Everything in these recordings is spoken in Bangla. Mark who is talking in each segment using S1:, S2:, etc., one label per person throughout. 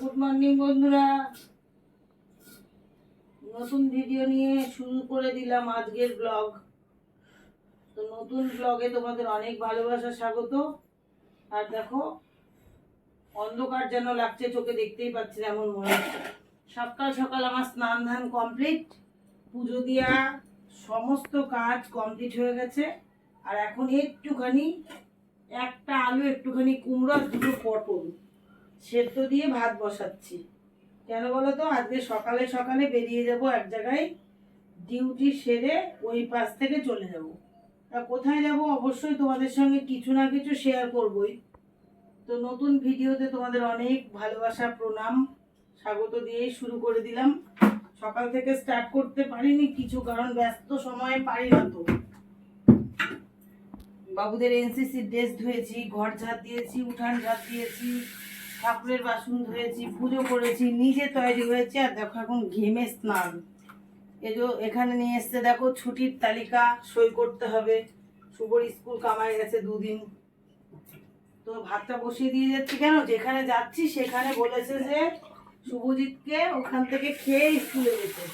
S1: গুড মর্নিং বন্ধুরা। নতুন ভিডিও নিয়ে শুরু করে দিলাম আজকের ব্লগ তো নতুন ব্লগে তোমাদের অনেক ভালোবাসা, স্বাগত। আর দেখো, অন্ধকার যেন লাগছে, চোখে দেখতেই পাচ্ছি এমন মনে সকাল সকাল আমার স্নান ধান কমপ্লিট পুজো দিয়া সমস্ত কাজ কমপ্লিট হয়ে গেছে। আর এখন একটুখানি, একটা আলু, একটুখানি কুমড়ো দুটো পটল। সেদ্ধ দিয়ে ভাত বসাচ্ছি। কেন বলো তো আজকে সকালে সকালে বেরিয়ে যাব এক জায়গায়, ডিউটি সেরে ওই পাশ থেকে চলে যাব। তা কোথায় যাব? অবশ্যই তোমাদের সঙ্গে কিছু না কিছু শেয়ার করবই। তো নতুন ভিডিওতে তোমাদের অনেক ভালোবাসা, প্রণাম, স্বাগত দিয়েই শুরু করে দিলাম। সকাল থেকে স্টার্ট করতে পারিনি, কিছু কারণ ব্যস্ত সময়ে পারি না তো। বাবুদের এনসিসি ড্রেস ধুয়েছি, ঘর ঝাড় দিয়েছি, উঠান ঝাড় দিয়েছি ঠাকুরের বাসন ধুয়েছি, পুজো করেছি, নিজে তৈরি হয়েছে আর দেখো এখন ঘেমে স্নান। এই যে এখানে নিয়ে এসছে, দেখো ছুটির তালিকা, সই করতে হবে। শুভর স্কুল কামাই গেছে দুদিন। তো ভাতটা বসিয়ে দিয়ে যাচ্ছি কেন? যেখানে যাচ্ছি সেখানে বলেছে যে শুভজিৎকে ওখান থেকে খেয়ে স্কুলে যেতে।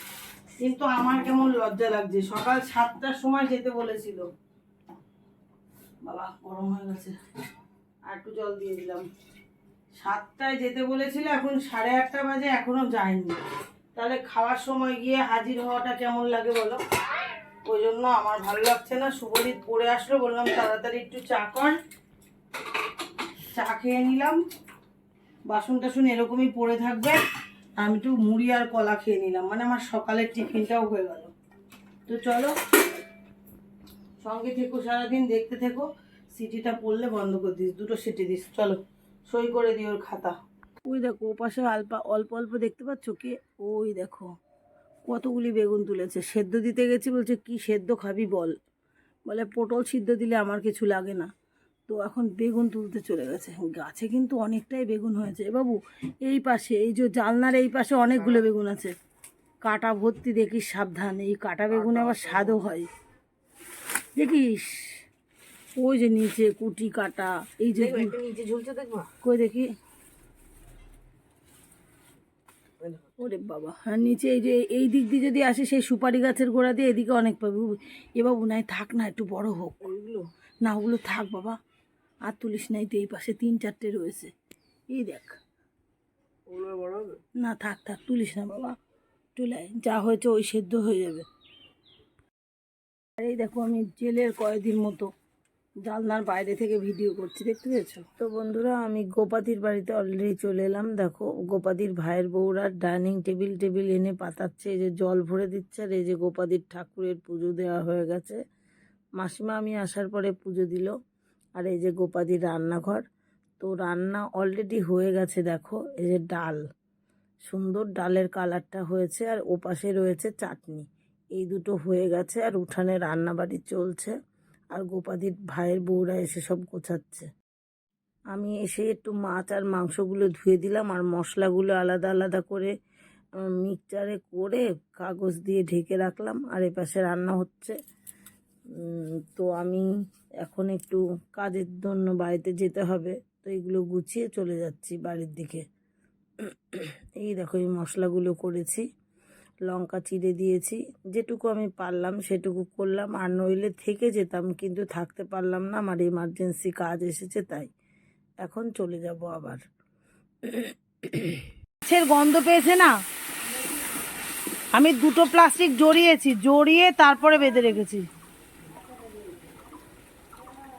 S1: কিন্তু আমার কেমন লজ্জা লাগছে। সকাল সাতটার সময় যেতে বলেছিল। বাবা, গরম হয়ে গেছে। আর একটু জল দিয়ে দিলাম। সাতটায় যেতে বলেছিল, এখন সাড়ে আটটা বাজে, এখনও যায়নি। তাহলে খাওয়ার সময় গিয়ে হাজির হওয়াটা কেমন লাগে বলো? ওই জন্য আমার ভালো লাগছে না। শুভজিৎ পড়ে আসলো, বললাম তাড়াতাড়ি একটু চা কর। চা খেয়ে নিলাম। বাসন টাসন এরকমই পড়ে থাকবে। আমি একটু মুড়ি আর কলা খেয়ে নিলাম। মানে আমার সকালের টিফিনটাও হয়ে গেল। তো চলো, সঙ্গে থেকো, সারাদিন দেখতে থেকো। সিটিটা পড়লে বন্ধ করে দিস, দুটো সিটি দিস। চলো। সই করে দিই ওর খাতা। ওই দেখো, ও পাশে অল্প অল্প অল্প দেখতে পাচ্ছ কি? ওই দেখো, কতগুলি বেগুন তুলেছে। সেদ্ধ দিতে গেছি বলছে, কি সেদ্ধ খাবি বল। বলে, পটল সিদ্ধ দিলে আমার কিছু লাগে না। তো এখন বেগুন তুলতে চলে গেছে। গাছে কিন্তু অনেকটাই বেগুন হয়েছে। বাবু, এই পাশে, এই যে জালনার এই পাশে অনেকগুলো বেগুন আছে। কাটা ভর্তি দেখিস, সাবধান। এই কাটা বেগুনে আবার স্বাদও হয়। দেখিস? ওই যে নিচে কুটি কাটা এই যে
S2: নিচে ঝুলছে দেখব
S1: কই দেখি? ওরে বাবা হ্যাঁ নিচে এই যে এই দিক দিয়ে যদি আসে সেই সুপারি গাছের গোড়া দিয়ে এদিকে অনেক পাবি। এ বাবু নাই থাক না একটু বড় হোক।
S2: ওইগুলো?
S1: না ওগুলো থাক বাবা আর তুলিস নাই তো এই পাশে তিন চারটে রয়েছে। এই দেখ। না থাক থাক তুলিস না বাবা। তুলাই যা হয়েছে ওই সেদ্ধ হয়ে যাবে। আর এই দেখো আমি জেলের কয়েকদিন মতো জানলার বাইরে থেকে ভিডিও করছি, দেখতে পেয়েছ? তো বন্ধুরা, আমি গোপাতির বাড়িতে অলরেডি চলে এলাম। দেখো গোপাতির ভাইয়ের বউরা ডাইনিং টেবিল টেবিল এনে পাতাচ্ছে, এই যে জল ভরে দিচ্ছে, আর এই যে গোপাতির ঠাকুরের পুজো দেওয়া হয়ে গেছে। মাসিমা আমি আসার পরে পুজো দিল, আর এই যে গোপাতির রান্নাঘর। তো রান্না অলরেডি হয়ে গেছে, দেখো, এই যে ডাল। সুন্দর ডালের কালারটা হয়েছে, আর ওপাশে রয়েছে চাটনি। এই দুটো হয়ে গেছে, আর উঠানে রান্নাবাড়ি চলছে। আর গোপাদির ভাইয়ের বউরা এসে সব গোছাচ্ছে। আমি এসে একটু মাছ আর মাংসগুলো ধুয়ে দিলাম আর মশলাগুলো আলাদা আলাদা করে মিক্সচারে করে কাগজ দিয়ে ঢেকে রাখলাম আর এপাশে রান্না হচ্ছে। তো আমি এখন একটু কাজের জন্য বাড়িতে যেতে হবে, তো এগুলো গুছিয়ে চলে যাচ্ছি বাড়ির দিকে। এই দেখো এই মশলাগুলো করেছি। লঙ্কা চিড়ে দিয়েছি। যেটুকু আমি পারলাম সেটুকু করলাম। আর নইলে থেকে যেতাম, কিন্তু থাকতে পারলাম না। আমার ইমার্জেন্সি কাজ এসেছে, তাই এখন চলে যাব আবার। মাছের গন্ধ পেয়েছে না? আমি দুটো প্লাস্টিক জড়িয়েছি, জড়িয়ে তারপরে বেঁধে রেখেছি।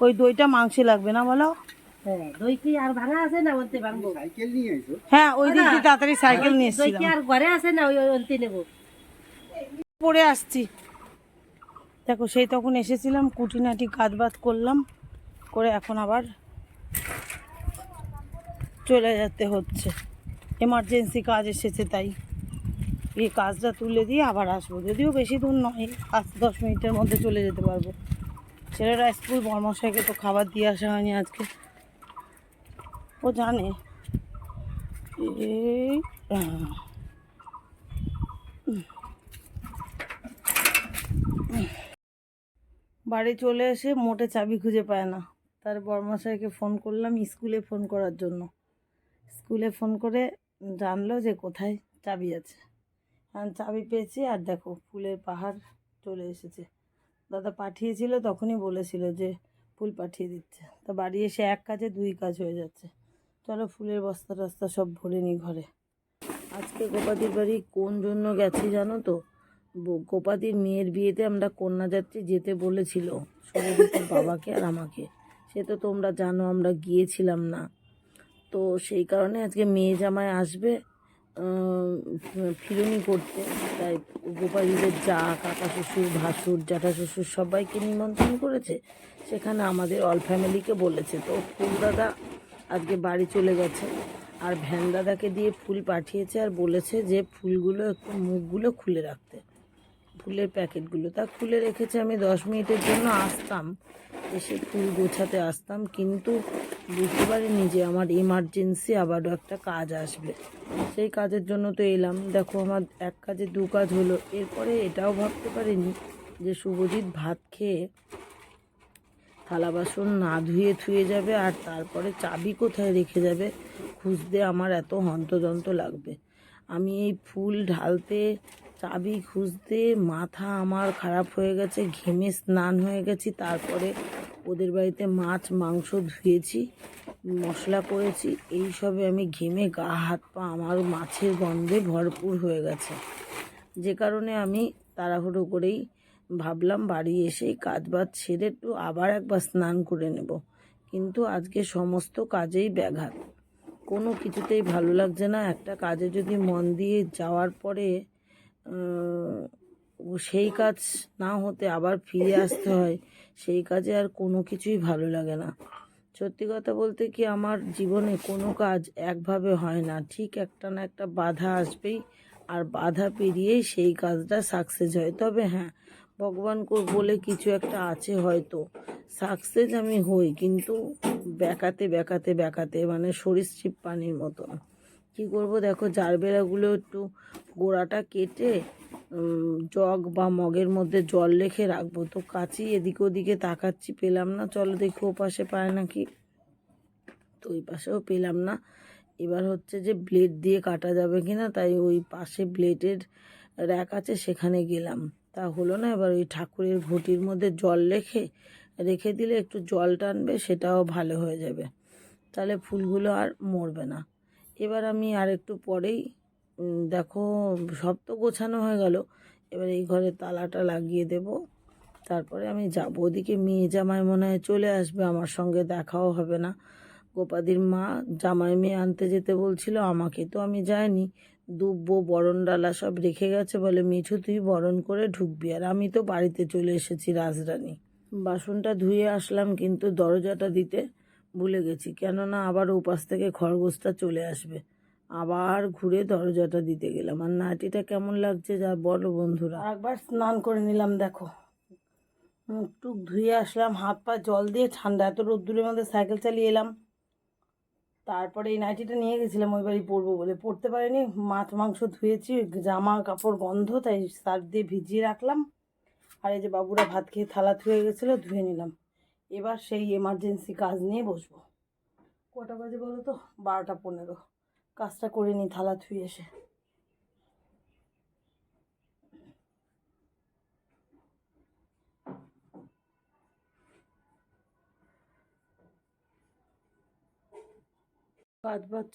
S1: ওই দইটা মাংসে লাগবে না বলো?
S2: দই কি আর ভাঙা আছে না ভাঙবো
S1: হ্যাঁ ওই দিক দিয়ে তাড়াতাড়ি সাইকেল নিয়ে
S2: দই কি আর ঘরে আছে না ওই অন্তে নেব?
S1: পড়ে আসছি। দেখো সেই তখন এসেছিলাম কুটিনাটি কাজ বাজ করলাম করে এখন আবার চলে যেতে হচ্ছে। এমার্জেন্সি কাজ এসেছে তাই। এই কাজটা তুলে দিয়ে আবার আসব। যদিও বেশি দূর নয় পাঁচ দশ মিনিটের মধ্যে চলে যেতে পারব। ছেলেরা স্কুল বর্মশাইকে তো খাবার দিয়ে আসা হয়নি আজকে। ও জানে। বাড়ি চলে এসে মোটে চাবি খুঁজে পায় না। তার বর্মশাইকে ফোন করলাম স্কুলে ফোন করার জন্য। স্কুলে ফোন করে জানলো যে কোথায় চাবি আছে। চাবি পেয়েছি আর দেখো ফুলের পাহাড় চলে এসেছে। দাদা পাঠিয়েছিল তখনই বলেছিল যে ফুল পাঠিয়ে দিচ্ছে। তা বাড়ি এসে এক কাজে দুই কাজ হয়ে যাচ্ছে। চলো ফুলের বস্তা টস্তা সব ভরে নিই ঘরে। আজকে গোপাদির বাড়ি কোন জন্য গেছি জানো তো? গোপাদির মেয়ের বিয়েতে আমরা কন্যাযাত্রী যেতে বলেছিল সুরজিতের বাবাকে আর আমাকে। সে তো তোমরা জানো আমরা গিয়েছিলাম না। তো সেই কারণে আজকে মেয়ে জামাই আসবে ফিরনি করতে। তাই গোপালীদের যা, কাকা শ্বশুর, ভাসুর, জ্যাঠা শ্বশুর সবাইকে নিমন্ত্রণ করেছে। সেখানে আমাদের অল ফ্যামিলিকে বলেছে। তো ফুল দাদা আজকে বাড়ি চলে গেছে। আর ভ্যান দাদাকে দিয়ে ফুল পাঠিয়েছে আর বলেছে যে ফুলগুলো একটু মুখগুলো খুলে রাখতে। ফুলের প্যাকেটগুলো। তা খুলে রেখেছে আমি দশ মিনিটের জন্য আসতাম, এসে ফুল গোছাতে আসতাম। কিন্তু বুঝতে পারিনি যে আমার এমার্জেন্সি আবারও একটা কাজ আসবে। সেই কাজের জন্য তো এলাম। দেখো আমার এক কাজে দু কাজ হলো। এরপরে এটাও ভাবতে পারিনি যে শুভজিৎ ভাত খেয়ে থালা বাসন না ধুয়ে থুয়ে যাবে আর তারপরে চাবি কোথায় রেখে যাবে খুঁজতে আমার এত হন্তদন্ত লাগবে। আমি এই ফুল ঢালতে, চাবি খুঁজতে, মাথা আমার খারাপ হয়ে গেছে, ঘেমে স্নান হয়ে গেছি, তারপরে ওদের বাড়িতে মাছ, মাংস ধুয়েছি, মশলা করেছি, এই সবে আমি ঘেমে গা, হাত পা আমার মাছের গন্ধে ভরপুর হয়ে গেছে। যে কারণে আমি তাড়াহুড়ো করেই ভাবলাম বাড়ি এসেই কাজ বাজ ছেড়ে একটু আবার একবার স্নান করে নেব। কিন্তু আজকে সমস্ত কাজেই ব্যাঘাত। কোনো কিছুতেই ভালো লাগছে না। একটা কাজে যদি মন দিয়ে যাওয়ার পরে সেই কাজ না হতে আবার ফিরে আসতে হয়, সেই কাজে আর কোনো কিছুই ভালো লাগে না। সত্যি কথা বলতে কি আমার জীবনে কোনো কাজ একভাবে হয় না। ঠিক একটা না একটা বাধা আসবেই, আর বাধা পেরিয়েই সেই কাজটা সাকসেস হয়। তবে হ্যাঁ ভগবান কো- বলে কিছু একটা আছে হয়তো। সাকসেস আমি হই, কিন্তু বেকাতে বেকাতে বেকাতে মানে সরীসৃপ পানির মতন। কি করব দেখো, জারবেরাগুলো একটু গোড়াটা কেটে জগ বা মগের মধ্যে জল রেখে রাখব। তো কাছি এদিকে ওদিকে তাকাচ্ছি, পেলাম না। চলো দেখি ও পাশে পায় নাকি? তো ওই পাশেও পেলাম না। এবার হচ্ছে যে ব্লেড দিয়ে কাটা যাবে কিনা, তাই ওই পাশে ব্লেডের র্যাক আছে, সেখানে গেলাম। তা হলো না, এবার ওই ঠাকুরের ঘটির মধ্যে জল রেখে রেখে দিলে একটু জল টানবে, সেটাও ভালো হয়ে যাবে। তাহলে ফুলগুলো আর মরবে না। এবার আমি আর একটু পরেই দেখো সব তো গোছানো হয়ে গেল, এবার এই ঘরে তালাটা লাগিয়ে দেব। তারপরে আমি যাব ওদিকে, মেয়ে জামাই মনে হয় চলে আসবে, আমার সঙ্গে দেখাও হবে না। গোপাদির মা জামাই মেয়ে আনতে যেতে বলছিল, আমাকে তো আমি যাইনি দুব্বো, বরণ ডালা সব রেখে গেছে বলে, মিঠু তুই বরণ করে ঢুকবি। আর আমি তো বাড়িতে চলে এসেছি রাজরানী। বাসনটা ধুয়ে আসলাম, কিন্তু দরজাটা দিতে ভুলে গেছি। কেননা আবার ওপাশ থেকে খরগোশটা চলে আসবে। আবার ঘুরে দরজাটা দিতে গেলাম। আর নাটিটা কেমন লাগছে যা বলো বন্ধুরা। একবার স্নান করে নিলাম, দেখো। মুখ টুক ধুয়ে আসলাম, হাত পা জল দিয়ে, ঠান্ডা। এত রোদ্দুরের মধ্যে সাইকেল চালিয়ে এলাম। তারপরে এই নাইটিটা নিয়ে গেছিলাম, ওই বাড়ি পরবো বলে। পরতে পারিনি, মাছ মাংস ধুয়েছি, জামা কাপড় গন্ধ, তাই সার দিয়ে ভিজিয়ে রাখলাম। আর এই যে বাবুরা ভাত খেয়ে থালা ধুয়ে গেছিল, ধুয়ে নিলাম। এবার সেই এমার্জেন্সি কাজ নিয়ে বসবো। কটা বাজে বলো তো? বারোটা পনেরো। কাজটা করে নিই, থালা ধুয়ে এসে। কাজ বাজ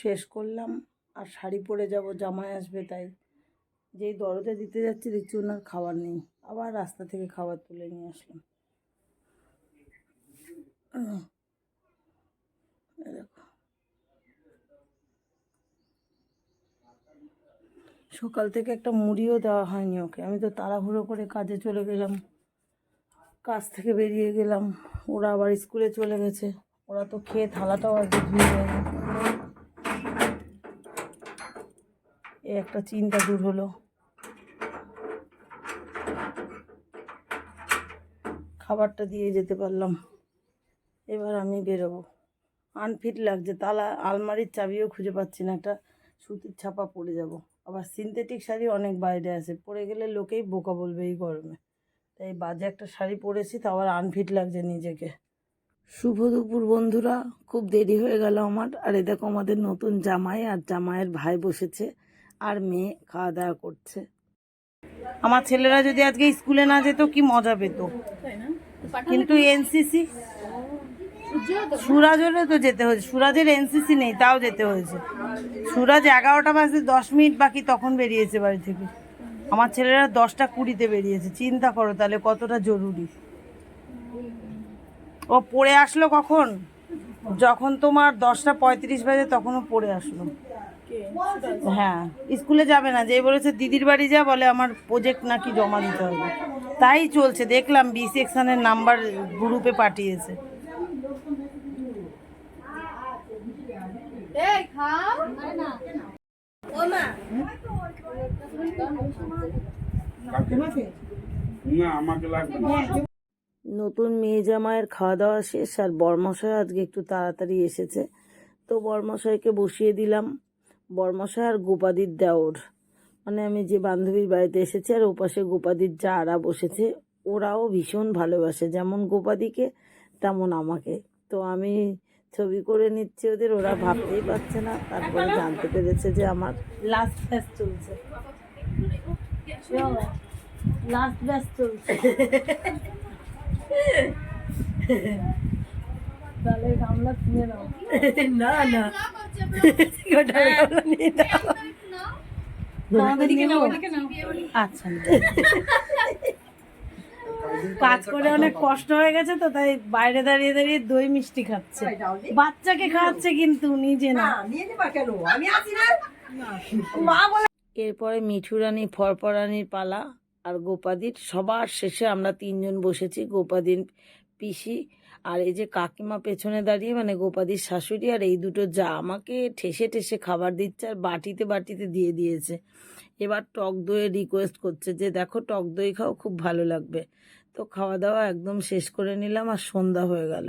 S1: শেষ করলাম। আর শাড়ি পরে যাব, জামাই আসবে তাই। যেই দরজা দিতে যাচ্ছি, দেখছি ওনার খাবার নেই। আবার রাস্তা থেকে খাবার তুলে নিয়ে আসলাম। সকাল থেকে একটা মুড়িও দেওয়া হয়নি ওকে। আমি তো তাড়াহুড়ো করে কাজে চলে গেলাম। কাজ থেকে বেরিয়ে গেলাম। ওরা আবার স্কুলে চলে গেছে। ওরা তো খেয়ে থালাটাও আজকে ধুয়ে দেয়নি। এ একটা চিন্তা দূর হলো। খাবারটা দিয়ে যেতে পারলাম। এবার আমি বেরোবো। আনফিট লাগছে, তালা, আলমারির চাবিও খুঁজে পাচ্ছি না, একটা সুতির ছাপা পড়ে যাব। আবার সিনথেটিক শাড়ি অনেক বাইরে আছে পরে গেলে লোকেই বোকা বলবে এই গরমে। তাই বাজে একটা শাড়ি পরেছি তো আবার আনফিট লাগছে নিজেকে। শুভ দুপুর বন্ধুরা। খুব দেরি হয়ে গেল আমার। আর এ দেখো আমাদের নতুন জামাই আর জামাইয়ের ভাই বসেছে আর মেয়ে খাওয়া দাওয়া করছে। আমার ছেলেরা যদি আজকে স্কুলে না যেত কি মজা পেত। কিন্তু এনসিসি সুরাজেরও তো যেতে হয়েছে। সুরাজের এনসিসি নেই তাও যেতে হয়েছে। সুরাজ এগারোটা বাজে দশ মিনিট বাকি তখন বেরিয়েছে বাড়ি থেকে। আমার ছেলেরা দশটা কুড়িতে বেরিয়েছে। চিন্তা করো তাহলে কতটা জরুরি। ও পড়ে আসলো কখন? যখন তোমার দশটা পঁয়ত্রিশ বাজে তখনও পড়ে আসলো। হ্যাঁ স্কুলে যাবে না যেই বলেছে দিদির বাড়ি যা বলে আমার প্রজেক্ট নাকি জমা দিতে হবে। তাই চলছে দেখলাম বি সেকশনের নাম্বার গ্রুপে পাঠিয়েছে।
S3: না আমাকে লাগবে না।
S1: নতুন মেয়ে জামাইয়ের খাওয়া দাওয়া শেষ আর বরমশাই আজকে একটু তাড়াতাড়ি এসেছে। তো বরমশাইকে বসিয়ে দিলাম। বরমশাই আর গোপাদির দেওর। মানে আমি যে বান্ধবীর বাড়িতে এসেছি আর ওপাশে গোপাদির যারা বসেছে ওরাও ভীষণ ভালোবাসে। যেমন গোপাদিকে তেমন আমাকে। তো আমি ছবি করে নিচ্ছি ওদের ওরা ভাবতেই পারছে না। তারপরে জানতে পেরেছে যে আমার লাস্ট ব্যাচ চলছে। লাস্ট ব্যাচ চলছে। তাহলে গামলা কিনে নাও। না না। গামলা নিয়ে নাও। আচ্ছা কাজ করে অনেক কষ্ট হয়ে গেছে তো তাই বাইরে দাঁড়িয়ে দাঁড়িয়ে দই মিষ্টি খাচ্ছে। বাচ্চাকে খাওয়াচ্ছে কিন্তু নিজে না। এরপরে মিঠুরানি ফরফরানির পালা। আর গোপাদির, সবার শেষে আমরা তিনজন বসেছি, গোপাদির পিসি আর এই যে কাকিমা পেছনে দাঁড়িয়ে মানে গোপাদির শাশুড়ি আর এই দুটো যা আমাকে ঠেসে ঠেসে খাবার দিচ্ছে আর বাটিতে বাটিতে দিয়ে দিয়েছে। এবার টক দইয়ের রিকোয়েস্ট করছে যে, দেখো, টক দই খাও, খুব ভালো লাগবে। তো খাওয়া দাওয়া একদম শেষ করে নিলাম আর সন্ধ্যা হয়ে গেল।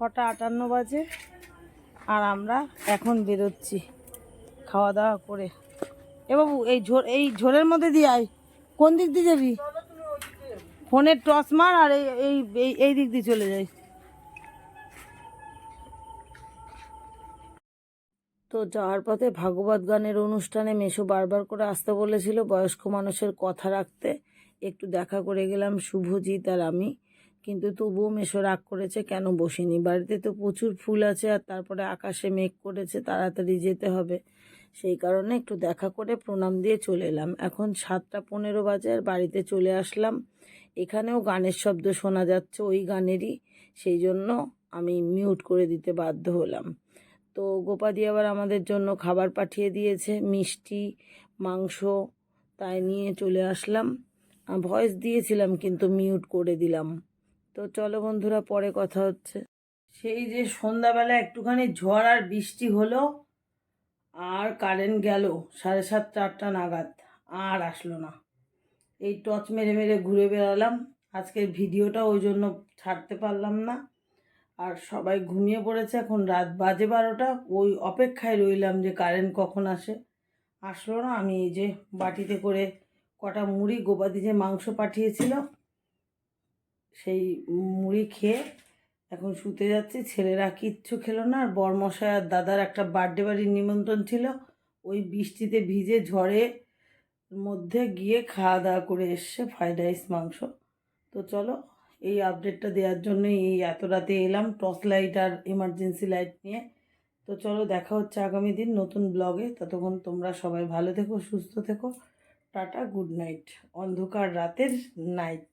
S1: ছটা আটান্ন বাজে আর আমরা এখন বেরোচ্ছি খাওয়া দাওয়া করে। এ বাবু, এই ঝোর এই ঝোরের মধ্যে দিয়ে আয়। কোন দিক দিয়ে যাবি? ফোনের টস মার আর এই এই- এই দিক দিয়ে চলে যাই। তো যাওয়ার পথে ভাগবত গানের অনুষ্ঠানে মেশো বারবার করে আসতে বলেছিল বয়স্ক মানুষের কথা রাখতে। একটু দেখা করে গেলাম শুভজিৎ আর আমি। কিন্তু তবুও মেশো রাগ করেছে, কেন বসিনি? বাড়িতে তো প্রচুর ফুল আছে আর তারপরে আকাশে মেঘ করেছে, তাড়াতাড়ি যেতে হবে। সেই কারণে একটু দেখা করে প্রণাম দিয়ে চলে এলাম। এখন সাতটা পনেরো বাজে আর বাড়িতে চলে আসলাম। এখানেও গানের শব্দ শোনা যাচ্ছে ওই গানেরই, সেই জন্য আমি মিউট করে দিতে বাধ্য হলাম। তো গোপাদি আবার আমাদের জন্য খাবার পাঠিয়ে দিয়েছে, মিষ্টি, মাংস, তাই নিয়ে চলে আসলাম। ভয়েস দিয়েছিলাম কিন্তু মিউট করে দিলাম। তো চলো বন্ধুরা, পরে কথা হচ্ছে। সেই যে সন্ধ্যাবেলা একটুখানি ঝড় আর বৃষ্টি হলো, আর কারেন্ট গেল সাড়ে সাতটা, আটটা নাগাদ, আর আসলো না। এই টর্চ মেরে মেরে ঘুরে বেড়ালাম। আজকের ভিডিওটা ওই জন্য ছাড়তে পারলাম না। আর সবাই ঘুমিয়ে পড়েছে, এখন রাত বাজে বারোটা। ওই অপেক্ষায় রইলাম যে কারেন্ট কখন আসে। আসলো না, আমি এই যে বাটিতে করে কটা মুড়ি, গোবাদি যে মাংস পাঠিয়েছিল সেই মুড়ি খেয়ে এখন শুতে যাচ্ছি। ছেলেরা কিচ্ছু খেলো না। আর বরমশাই আর দাদার একটা বার্থডে বাড়ির নিমন্ত্রণ ছিল। ওই বৃষ্টিতে ভিজে ঝড়ে মধ্যে গিয়ে খাওয়া দাওয়া করে এসছে ফ্রাইড রাইস মাংস। তো চলো, এই আপডেটটা দেওয়ার জন্যই এই এত রাতে এলাম টর্চ লাইট আর এমার্জেন্সি লাইট নিয়ে। তো চলো, দেখা হচ্ছে আগামী দিন নতুন ব্লগে ততক্ষণ তোমরা সবাই ভালো থেকো, সুস্থ থেকো। টাটা গুড নাইট অন্ধকার রাতের নাইট